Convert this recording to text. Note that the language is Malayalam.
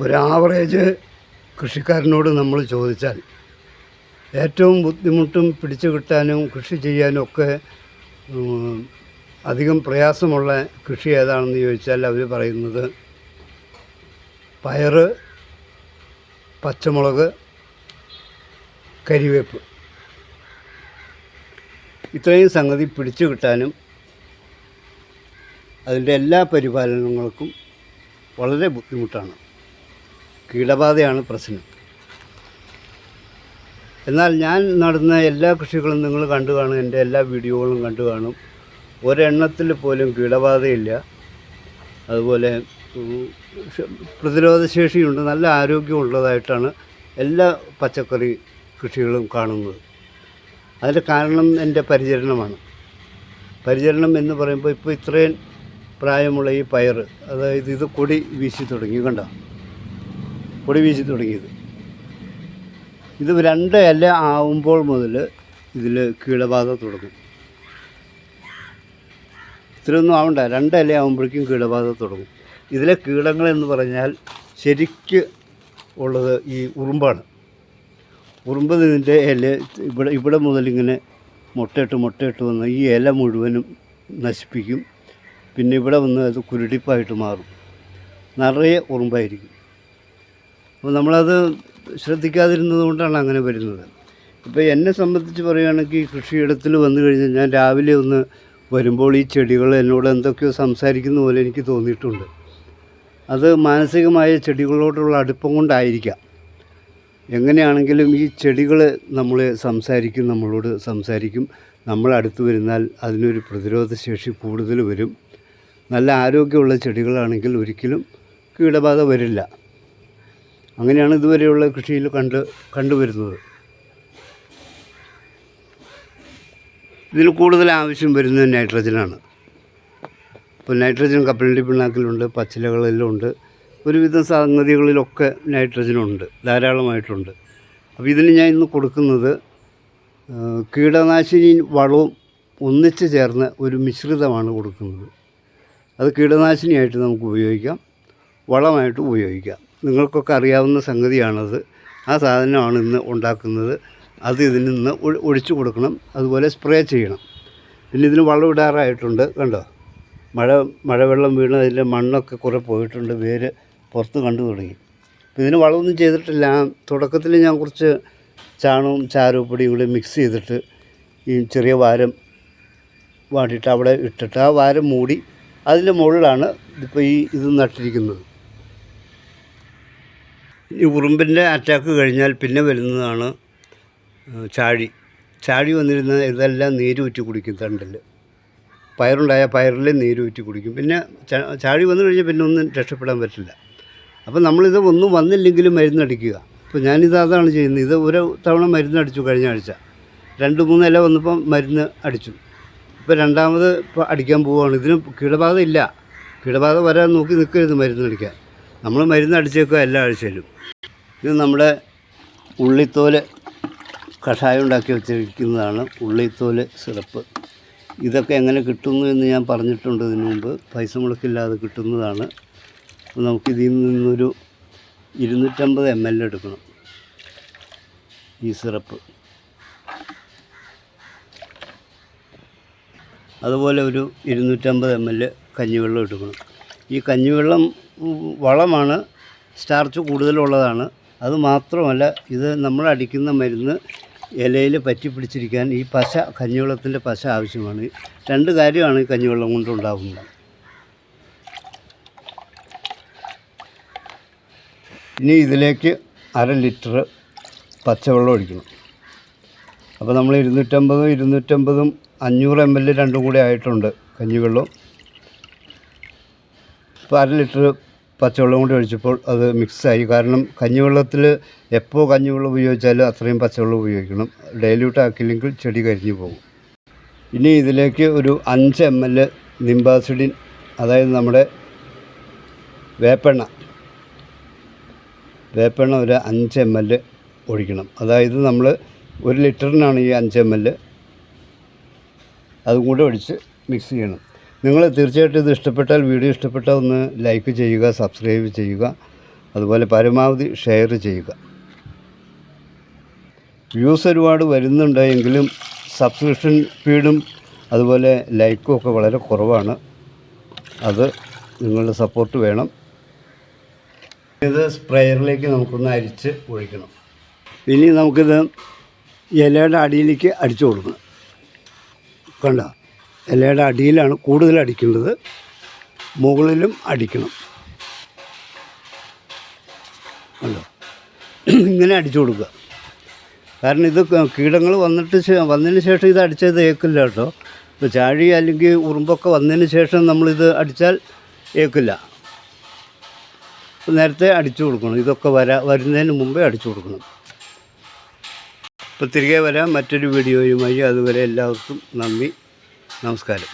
ഒരാവറേജ് കൃഷിക്കാരനോട് നമ്മൾ ചോദിച്ചാൽ ഏറ്റവും ബുദ്ധിമുട്ടും പിടിച്ചു കിട്ടാനും കൃഷി ചെയ്യാനും ഒക്കെ അധികം പ്രയാസമുള്ള കൃഷി ഏതാണെന്ന് ചോദിച്ചാൽ അവർ പറയുന്നത് പയറ് പച്ചമുളക് കരിവേപ്പ്. ഇത്രയും സംഗതി പിടിച്ചു കിട്ടാനും അതിന്റെ എല്ലാ പരിപാലനങ്ങൾക്കും വളരെ ബുദ്ധിമുട്ടാണ്. കീടബാധയാണ് പ്രശ്നം. എന്നാൽ ഞാൻ നടന്ന എല്ലാ കൃഷികളും നിങ്ങൾ കണ്ടു കാണും എന്റെ എല്ലാ വീഡിയോകളും കണ്ടു കാണും. ഒരെണ്ണത്തിൽ പോലും കീടബാധയില്ല. അതുപോലെ പ്രതിരോധശേഷിയുണ്ട് നല്ല ആരോഗ്യമുള്ളതായിട്ടാണ് എല്ലാ പച്ചക്കറി കൃഷികളും കാണുന്നത്. അതിന്റെ കാരണം എന്റെ പരിചരണമാണ്. പരിചരണം എന്ന് പറയുമ്പോൾ ഇപ്പോൾ ഇത്രയും പ്രായമുള്ള ഈ പയർ അതായത് ഇത് കൊടി വീശി തുടങ്ങി കണ്ടോ? കൊടി വീശി തുടങ്ങിയത്. ഇത് രണ്ട് ഇല ആവുമ്പോൾ മുതൽ ഇതിൽ കീടബാധ തുടങ്ങും. ഇത്രയൊന്നും ആവണ്ട. രണ്ട് ഇല ആവുമ്പോഴേക്കും കീടബാധ തുടങ്ങും. ഇതിലെ കീടങ്ങൾ എന്ന് പറഞ്ഞാൽ ശരിക്ക് ഉള്ളത് ഈ ഉറുമ്പാണ്. ഉറുമ്പ് ഇതിന്റെ ഇല ഇവിടെ ഇവിടെ മുതലിങ്ങനെ മുട്ടയിട്ട് മുട്ടയിട്ട് വന്ന് ഈ ഇല മുഴുവനും നശിപ്പിക്കും. പിന്നെ ഇവിടെ വന്ന് അത് കുരുടിപ്പായിട്ട് മാറും. നിറയെ ഉറുമ്പായിരിക്കും. അപ്പോൾ നമ്മളത് ശ്രദ്ധിക്കാതിരുന്നത് കൊണ്ടാണ് അങ്ങനെ വരുന്നത്. ഇപ്പോൾ എന്നെ സംബന്ധിച്ച് പറയുകയാണെങ്കിൽ കൃഷിയിടത്തിൽ വന്നു കഴിഞ്ഞാൽ ഞാൻ രാവിലെ ഒന്ന് വരുമ്പോൾ ഈ ചെടികൾ എന്നോട് എന്തൊക്കെയോ സംസാരിക്കുന്ന പോലെ എനിക്ക് തോന്നിയിട്ടുണ്ട്. അത് മാനസികമായ ചെടികളോടുള്ള അടുപ്പം കൊണ്ടായിരിക്കാം. എങ്ങനെയാണെങ്കിലും ഈ ചെടികൾ നമ്മൾ സംസാരിക്കും നമ്മളോട് സംസാരിക്കും. നമ്മൾ അടുത്ത് വരുന്നാൽ അതിനൊരു പ്രതിരോധ ശേഷി കൂടുതൽ വരും. നല്ല ആരോഗ്യമുള്ള ചെടികളാണെങ്കിൽ ഒരിക്കലും കീടബാധ വരില്ല. അങ്ങനെയാണ് ഇതുവരെയുള്ള കൃഷിയിൽ കണ്ട് കണ്ടുവരുന്നത്. ഇതിൽ കൂടുതൽ ആവശ്യം വരുന്നത് നൈട്രജനാണ്. ഇപ്പോൾ നൈട്രജൻ കപ്പലണ്ടി പിണ്ണാക്കിലുണ്ട് പച്ചിലകളിലും ഉണ്ട്. ഒരുവിധം സംഗതികളിലൊക്കെ നൈട്രജനുണ്ട് ധാരാളമായിട്ടുണ്ട്. അപ്പോൾ ഇതിന് ഞാൻ ഇന്ന് കൊടുക്കുന്നത് കീടനാശിനി വളവും ഒന്നിച്ച് ചേർന്ന ഒരു മിശ്രിതമാണ് കൊടുക്കുന്നത്. അത് കീടനാശിനിയായിട്ട് നമുക്ക് ഉപയോഗിക്കാം വളമായിട്ട് ഉപയോഗിക്കാം. നിങ്ങൾക്കൊക്കെ അറിയാവുന്ന സംഗതിയാണത്. ആ സാധനമാണ് ഇന്ന് ഉണ്ടാക്കുന്നത്. അത് ഇതിൽ നിന്ന് ഒഴിച്ചു കൊടുക്കണം. അതുപോലെ സ്പ്രേ ചെയ്യണം. പിന്നെ ഇതിന് വളം ഇടാറായിട്ടുണ്ട്. കണ്ടോ? മഴ മഴവെള്ളം വീണ് അതിന്റെ മണ്ണൊക്കെ കുറേ പോയിട്ടുണ്ട്. വേര് പുറത്ത് കണ്ടു തുടങ്ങി. ഇതിന് വളമൊന്നും ചെയ്തിട്ടില്ല. തുടക്കത്തിൽ ഞാൻ കുറച്ച് ചാണവും ചാരപ്പൊടിയും കൂടി മിക്സ് ചെയ്തിട്ട് ഈ ചെറിയ വാരം വാടിയിട്ട് അവിടെ ഇട്ടിട്ട് ആ വാരം മൂടി അതിന്റെ മുകളിലാണ് ഇതിപ്പോൾ ഈ ഇത് നട്ടിരിക്കുന്നത്. ഈ ഉറുമ്പിന്റെ അറ്റാക്ക് കഴിഞ്ഞാൽ പിന്നെ വരുന്നതാണ് ചാഴി ചാഴി വന്നിരുന്ന ഇതെല്ലാം നീര് ഊറ്റി കുടിക്കും തണ്ടിൽ. പയറുണ്ടായ പയറിൽ നീര് ഊറ്റി കുടിക്കും. പിന്നെ ചാഴി വന്നു കഴിഞ്ഞാൽ പിന്നെ ഒന്നും രക്ഷപ്പെടാൻ പറ്റില്ല. അപ്പോൾ നമ്മളിത് ഒന്നും വന്നില്ലെങ്കിലും മരുന്നടിക്കുക അപ്പോൾ ഞാനിത് അതാണ് ചെയ്യുന്നത്. ഇത് ഒരു തവണ മരുന്നടിച്ചു കഴിഞ്ഞ ആഴ്ച. രണ്ട് മൂന്ന് ഇല വന്നപ്പോൾ മരുന്ന് അടിച്ചു. ഇപ്പോൾ രണ്ടാമത് ഇപ്പോൾ അടിക്കാൻ പോവുകയാണ്. ഇതിന് കീടബാധ ഇല്ല കീടബാധ വരാൻ നോക്കി നിൽക്കരുത് മരുന്നടിക്കാൻ നമ്മൾ മരുന്ന് അടിച്ചേക്കുക എല്ലാ ആഴ്ചയിലും. ഇത് നമ്മുടെ ഉള്ളിത്തോൽ കഷായം ഉണ്ടാക്കി വെച്ചിരിക്കുന്നതാണ്. ഉള്ളിത്തോൽ സിറപ്പ്. ഇതൊക്കെ എങ്ങനെ കിട്ടുന്നു എന്ന് ഞാൻ പറഞ്ഞിട്ടുണ്ട് ഇതിനു മുമ്പ്. പൈസ മുടക്കില്ലാതെ കിട്ടുന്നതാണ്. അപ്പോൾ നമുക്ക് നിന്നൊരു ഇരുന്നൂറ്റമ്പത് എം എൽ എടുക്കണം ഈ സിറപ്പ്. അതുപോലെ ഒരു ഇരുന്നൂറ്റമ്പത് എം എൽ കഞ്ഞിവെള്ളം എടുക്കണം. ഈ കഞ്ഞിവെള്ളം വളമാണ്. സ്റ്റാർച്ച് കൂടുതലുള്ളതാണ്. അത് മാത്രമല്ല ഇത് നമ്മൾ അടിക്കുന്ന മരുന്ന് ഇലയിൽ പറ്റി പിടിച്ചിരിക്കാൻ ഈ പശ കഞ്ഞിവെള്ളത്തിന്റെ പശ ആവശ്യമാണ്. രണ്ട് കാര്യമാണ് ഈ കഞ്ഞിവെള്ളം കൊണ്ടുണ്ടാകുന്നത് ഇനി ഇതിലേക്ക് അര ലിറ്റർ പച്ചവെള്ളം ഒഴിക്കണം. അപ്പോൾ നമ്മൾ ഇരുന്നൂറ്റമ്പതും ഇരുന്നൂറ്റമ്പതും അഞ്ഞൂറ് എം എൽ രണ്ടും കൂടി ആയിട്ടുണ്ട് കഞ്ഞിവെള്ളം. ഇപ്പോൾ അര ലിറ്റർ പച്ചവെള്ളം കൂടി ഒഴിച്ചപ്പോൾ അത് മിക്സായി. കാരണം കഞ്ഞിവെള്ളത്തിൽ എപ്പോൾ കഞ്ഞിവെള്ളം ഉപയോഗിച്ചാലും അത്രയും പച്ചവെള്ളം ഉപയോഗിക്കണം. ഡൈല്യൂട്ട് ആക്കിയില്ലെങ്കിൽ ചെടി കരിഞ്ഞു പോകും. ഇനി ഇതിലേക്ക് ഒരു അഞ്ച് എം എൽ നിംബാസിഡിൻ അതായത് നമ്മുടെ വേപ്പെണ്ണ വേപ്പെണ്ണ ഒരു അഞ്ച് എം എൽ ഒഴിക്കണം. അതായത് നമ്മൾ ഒരു ലിറ്ററിനാണ് ഈ അഞ്ച് എം എൽ അതും കൂടെ ഒഴിച്ച് മിക്സ് ചെയ്യണം. നിങ്ങൾ തീർച്ചയായിട്ടും ഇത് ഇഷ്ടപ്പെട്ടാൽ വീഡിയോ ഇഷ്ടപ്പെട്ടാൽ ഒന്ന് ലൈക്ക് ചെയ്യുക സബ്സ്ക്രൈബ് ചെയ്യുക അതുപോലെ പരമാവധി ഷെയർ ചെയ്യുക. വ്യൂസ് ഒരുപാട് വരുന്നുണ്ടെങ്കിലും സബ്സ്ക്രിപ്ഷൻ ഫീഡും അതുപോലെ ലൈക്കും ഒക്കെ വളരെ കുറവാണ്. അത് നിങ്ങളുടെ സപ്പോർട്ട് വേണം. ഇത് സ്പ്രെയറിലേക്ക് നമുക്കൊന്ന് അരിച്ച് ഒഴിക്കണം. ഇനി നമുക്കിത് ഇലയുടെ അടിയിലേക്ക് അടിച്ചു കൊടുക്കണം. കണ്ട? ഇലയുടെ അടിയിലാണ് കൂടുതൽ അടിക്കേണ്ടത്. മുകളിലും അടിക്കണം. അല്ലോ ഇങ്ങനെ അടിച്ചു കൊടുക്കുക. കാരണം ഇത് കീടങ്ങൾ വന്നിട്ട് വന്നതിന് ശേഷം ഇത് അടിച്ചത് ഏക്കില്ല കേട്ടോ. ഇപ്പോൾ ചാഴി അല്ലെങ്കിൽ ഉറുമ്പൊക്കെ വന്നതിന് ശേഷം നമ്മളിത് അടിച്ചാൽ ഏക്കില്ല. നേരത്തെ അടിച്ചു കൊടുക്കണം. ഇതൊക്കെ വരാ വരുന്നതിന് മുമ്പേ അടിച്ചു കൊടുക്കണം. ഇപ്പോൾ തിരികെ വരാം. മറ്റൊരു വീഡിയോയുമായി അതുവരെ എല്ലാവർക്കും നന്ദി. നമസ്കാരം.